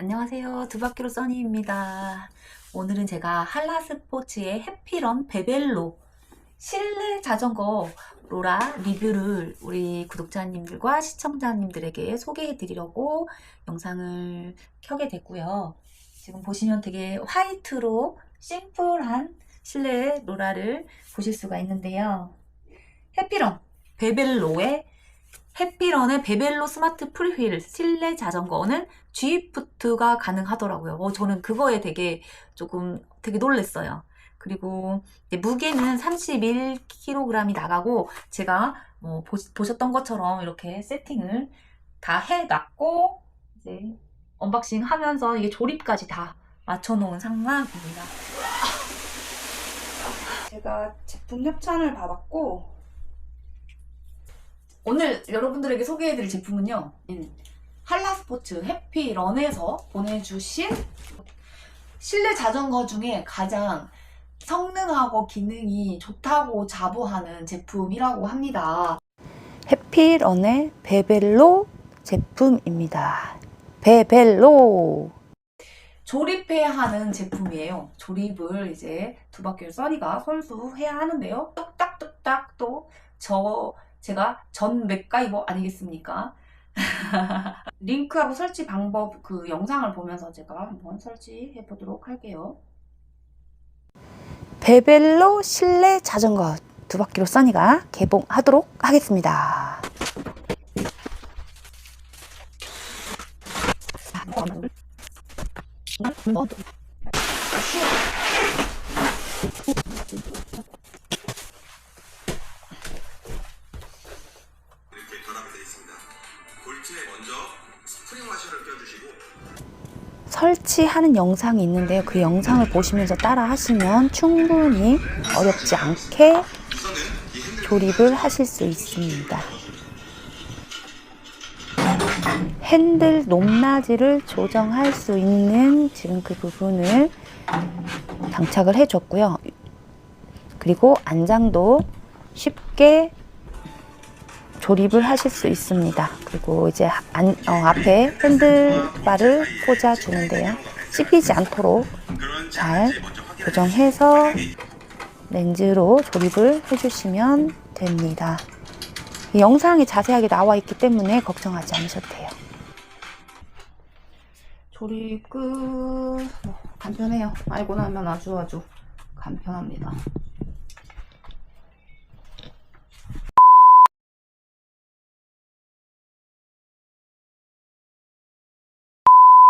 안녕하세요. 두바퀴로 써니입니다. 오늘은 제가 한라 스포츠의 해피런 베벨로 실내 자전거 로라 리뷰를 우리 구독자님들과 시청자님들에게 소개해 드리려고 영상을 켜게 됐고요. 지금 보시면 되게 화이트로 심플한 실내 로라를 보실 수가 있는데요. 해피런 베벨로의 해피런의 베벨로 스마트 풀휠 실내 자전거는 G푸트가 가능하더라고요. 어, 저는 그거에 되게 조금 되게 놀랬어요. 그리고 무게는 31kg이 나가고 제가 뭐 보, 보셨던 것처럼 이렇게 세팅을 다 해놨고 이제 언박싱 하면서 이게 조립까지 다 맞춰놓은 상황입니다. 제가 제품 협찬을 받았고 오늘 여러분들에게 소개해드릴 제품은요. 음, 한라스포츠 해피런에서 보내주신 실내 자전거 중에 가장 성능하고 기능이 좋다고 자부하는 제품이라고 합니다. 해피런의 베벨로 제품입니다. 베벨로 조립해야 하는 제품이에요. 조립을 이제 두 바퀴를 써니가 손수 해야 하는데요. 뚝딱뚝딱 또 저 제가 전 맥가이버 아니겠습니까? 링크하고 설치 방법 그 영상을 보면서 제가 한번 설치해 보도록 할게요. 베벨로 실내 자전거 두 바퀴로 써니가 개봉하도록 하겠습니다. 설치하는 영상이 있는데요. 그 영상을 보시면서 따라 하시면 충분히 어렵지 않게 조립을 하실 수 있습니다. 핸들 높낮이를 조정할 수 있는 지금 그 부분을 장착을 해줬고요. 그리고 안장도 쉽게 조립을 하실 수 있습니다. 그리고 이제 안- 어, 앞에 핸들바를 꽂아 주는데요. 씹히지 않도록 잘 조정해서 렌즈로 조립을 해주시면 됩니다. 이 영상이 자세하게 나와 있기 때문에 걱정하지 않으셔도 돼요. 조립 끝. 뭐, 간편해요. 알고 나면 아주 아주 간편합니다.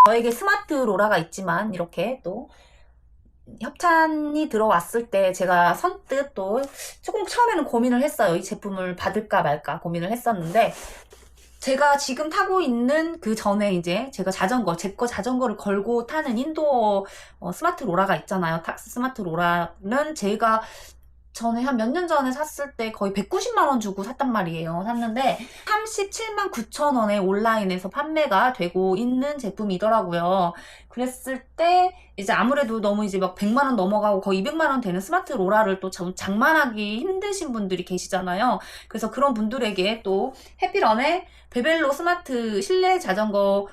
저에게 스마트 로라가 있지만 이렇게 또 협찬이 들어왔을 때 제가 선뜻 또 조금 처음에는 고민을 했어요. 이 제품을 받을까 말까 고민을 했었는데 제가 지금 타고 있는 그 전에 이제 제가 자전거, 제 거 자전거를 걸고 타는 인도어 어, 스마트 로라가 있잖아요. 탁스 스마트 로라는 제가 전에 한 몇 년 전에 샀을 때 거의 190만 원 주고 샀단 말이에요. 샀는데 37만 9천 원에 온라인에서 판매가 되고 있는 제품이더라고요. 그랬을 때 이제 아무래도 너무 이제 막 100만 원 넘어가고 거의 200만 원 되는 스마트 로라를 또 장- 장만하기 힘드신 분들이 계시잖아요. 그래서 그런 분들에게 또 해피런의 베벨로 스마트 실내 자전거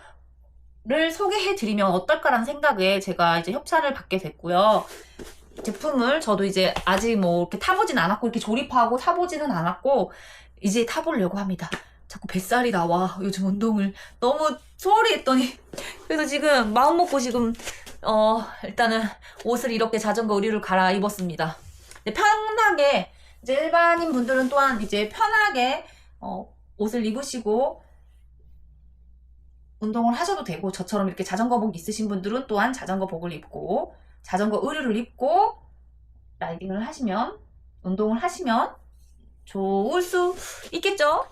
를 소개해 드리면 어떨까라는 생각에 제가 이제 협찬을 받게 됐고요. 제품을 저도 이제 아직 뭐 이렇게 타보진 않았고 이렇게 조립하고 타보지는 않았고 이제 타보려고 합니다. 자꾸 뱃살이 나와 요즘 운동을 너무 소홀히 했더니 그래서 지금 마음 먹고 지금 어 일단은 옷을 이렇게 자전거 의류를 갈아 입었습니다. 근데 편하게 이제 일반인 분들은 또한 이제 편하게 어, 옷을 입으시고 운동을 하셔도 되고 저처럼 이렇게 자전거복 있으신 분들은 또한 자전거복을 입고 자전거 의류를 입고 라이딩을 하시면 운동을 하시면 좋을 수 있겠죠?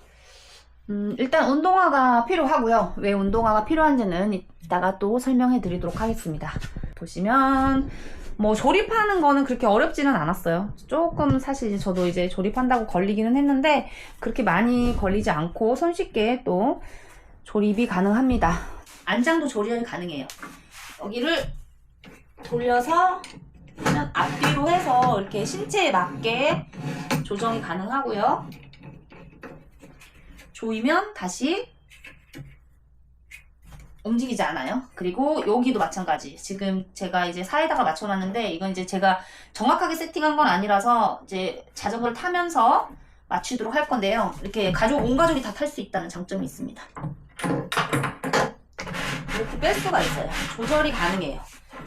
음, 일단 운동화가 필요하고요. 왜 운동화가 필요한지는 이따가 또 설명해 드리도록 하겠습니다. 보시면 뭐 조립하는 거는 그렇게 어렵지는 않았어요. 조금 사실 저도 이제 조립한다고 걸리기는 했는데 그렇게 많이 걸리지 않고 손쉽게 또 조립이 가능합니다. 안장도 조립이 가능해요. 여기를 돌려서 하면 앞뒤로 해서 이렇게 신체에 맞게 조정이 가능하고요. 조이면 다시 움직이지 않아요. 그리고 여기도 마찬가지. 지금 제가 이제 사이다가 맞춰놨는데 이건 이제 제가 정확하게 세팅한 건 아니라서 이제 자전거를 타면서 맞추도록 할 건데요. 이렇게 가족 온 가족이 다 탈 수 있다는 장점이 있습니다. 이렇게 뺄 수가 있어요. 조절이 가능해요.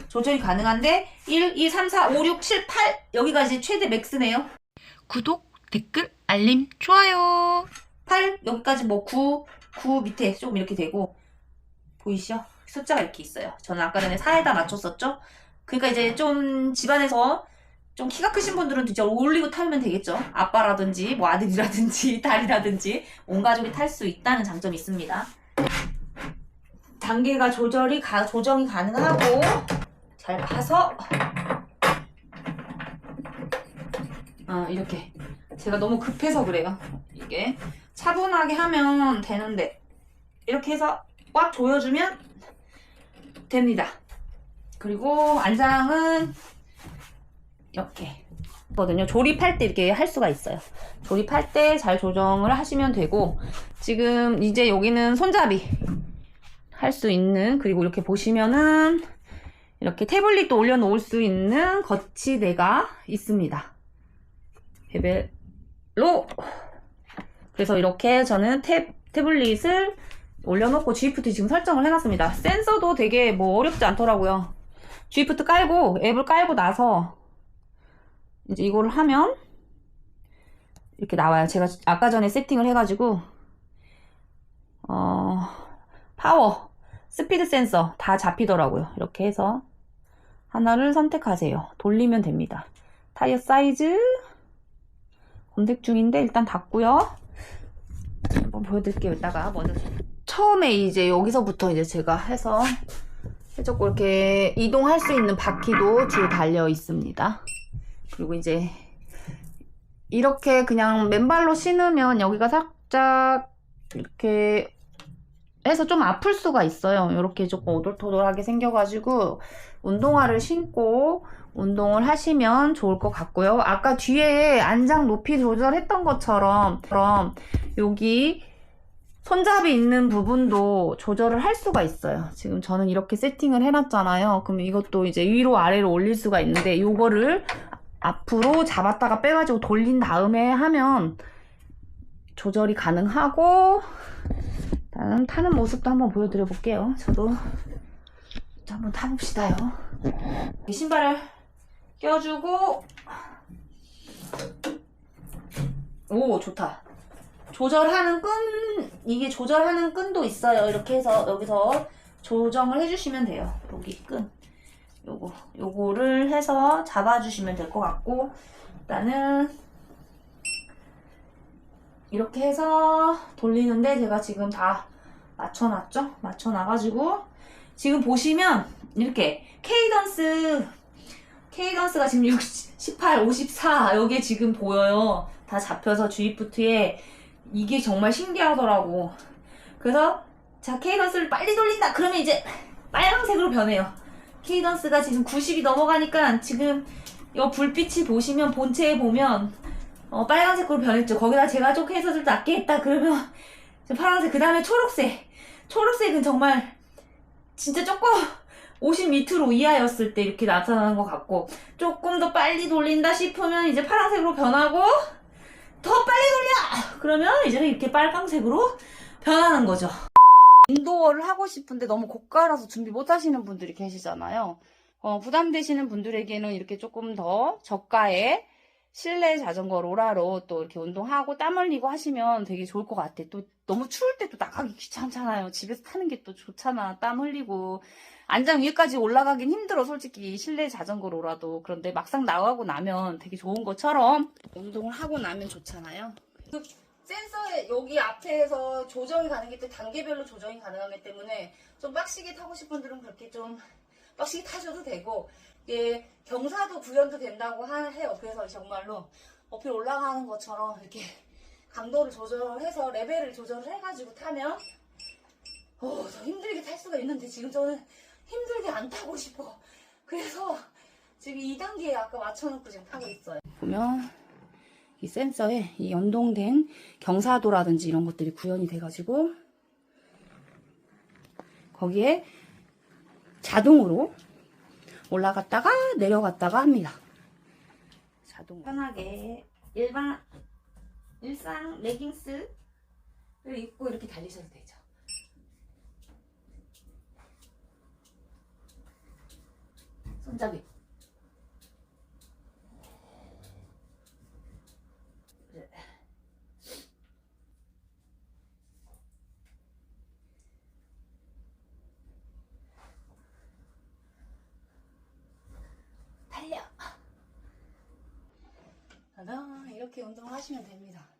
조절이 가능한데 1, 2, 3, 4, 5, 6, 7, 8 여기까지 최대 맥스네요. 구독, 댓글, 알림, 좋아요. 8 여기까지 뭐 9, 9 밑에 조금 이렇게 되고 보이시죠? 숫자가 이렇게 있어요. 저는 아까 전에 4에다 맞췄었죠? 그러니까 이제 좀 집안에서 좀 키가 크신 분들은 진짜 올리고 타면 되겠죠. 아빠라든지 뭐 아들이라든지 딸이라든지 온 가족이 탈 수 있다는 장점이 있습니다. 단계가 조절이 가, 조정이 가능하고 잘 봐서 아 이렇게 제가 너무 급해서 그래요. 이게 차분하게 하면 되는데 이렇게 해서 꽉 조여주면 됩니다. 그리고 안장은 이렇게 거든요. 조립할 때 이렇게 할 수가 있어요. 조립할 때 잘 조정을 하시면 되고 지금 이제 여기는 손잡이 할 수 있는 그리고 이렇게 보시면은 이렇게 태블릿도 올려놓을 수 있는 거치대가 있습니다. 베벨로 그래서 이렇게 저는 탭, 태블릿을 올려놓고 G프트 지금 설정을 해놨습니다. 센서도 되게 뭐 어렵지 않더라고요. G프트 깔고 앱을 깔고 나서 이제 이거를 하면 이렇게 나와요. 제가 아까 전에 세팅을 해가지고 어 파워, 스피드 센서 다 잡히더라고요. 이렇게 해서 하나를 선택하세요. 돌리면 됩니다. 타이어 사이즈 검색 중인데 일단 닫고요. 한번 보여드릴게요. 이따가 먼저 처음에 이제 여기서부터 이제 제가 해서 해줬고 이렇게 이동할 수 있는 바퀴도 뒤에 달려 있습니다. 그리고 이제 이렇게 그냥 맨발로 신으면 여기가 살짝 이렇게 해서 좀 아플 수가 있어요. 이렇게 조금 오돌토돌하게 생겨가지고 운동화를 신고 운동을 하시면 좋을 것 같고요. 아까 뒤에 안장 높이 조절했던 것처럼 그럼 여기 손잡이 있는 부분도 조절을 할 수가 있어요. 지금 저는 이렇게 세팅을 해놨잖아요. 그럼 이것도 이제 위로 아래로 올릴 수가 있는데 이거를 앞으로 잡았다가 빼가지고 돌린 다음에 하면 조절이 가능하고 일단 타는 모습도 한번 보여드려 볼게요. 저도 한번 타봅시다요. 이 신발을 껴주고 오 좋다. 조절하는 끈 이게 조절하는 끈도 있어요. 이렇게 해서 여기서 조정을 해주시면 돼요. 여기 끈 요거 요거를 해서 잡아주시면 될 것 같고 일단은 이렇게 해서 돌리는데 제가 지금 다 맞춰놨죠? 맞춰놔가지고 지금 보시면 이렇게 케이던스 케이던스가 지금 60, 18, 54 여기에 지금 보여요. 다 잡혀서 G푸트에 이게 정말 신기하더라고. 그래서 자 케이던스를 빨리 돌린다. 그러면 이제 빨간색으로 변해요. 케이던스가 지금 90이 넘어가니까 지금 이 불빛이 보시면 본체에 보면 어, 빨간색으로 변했죠. 거기다 제가 좀 해서 좀 낮게 했다. 그러면 파란색 그 다음에 초록색. 초록색은 정말 진짜 조금 50 밑으로 이하였을 때 이렇게 나타나는 것 같고 조금 더 빨리 돌린다 싶으면 이제 파란색으로 변하고 더 빨리 돌려! 그러면 이제 이렇게 빨강색으로 변하는 거죠. 인도어를 하고 싶은데 너무 고가라서 준비 못 하시는 분들이 계시잖아요. 어, 부담되시는 분들에게는 이렇게 조금 더 저가의 실내 자전거 로라로 또 이렇게 운동하고 땀 흘리고 하시면 되게 좋을 것 같아. 또 너무 추울 때 또 나가기 귀찮잖아요. 집에서 타는 게 또 좋잖아. 땀 흘리고. 안장 위에까지 올라가긴 힘들어, 솔직히. 실내 자전거 로라도. 그런데 막상 나가고 나면 되게 좋은 것처럼 운동을 하고 나면 좋잖아요. 센서에 여기 앞에서 조정이 가능하기 때문에 단계별로 조정이 가능하기 때문에 좀 빡시게 타고 싶은 분들은 그렇게 좀 빡시게 타셔도 되고 이게 경사도 구현도 된다고 하- 해요. 그래서 정말로 어필 올라가는 것처럼 이렇게 강도를 조절해서 레벨을 조절을 해가지고 타면 어, 더 힘들게 탈 수가 있는데 지금 저는 힘들게 안 타고 싶어. 그래서 지금 2단계에 아까 맞춰놓고 지금 타고 있어요. 보면 이 센서에 이 연동된 경사도라든지 이런 것들이 구현이 돼가지고 거기에 자동으로 올라갔다가 내려갔다가 합니다. 자동 편하게 일반 일상 레깅스를 입고 이렇게 달리셔도 되죠. 손잡이. 네. 짜잔, 이렇게 운동을 하시면 됩니다.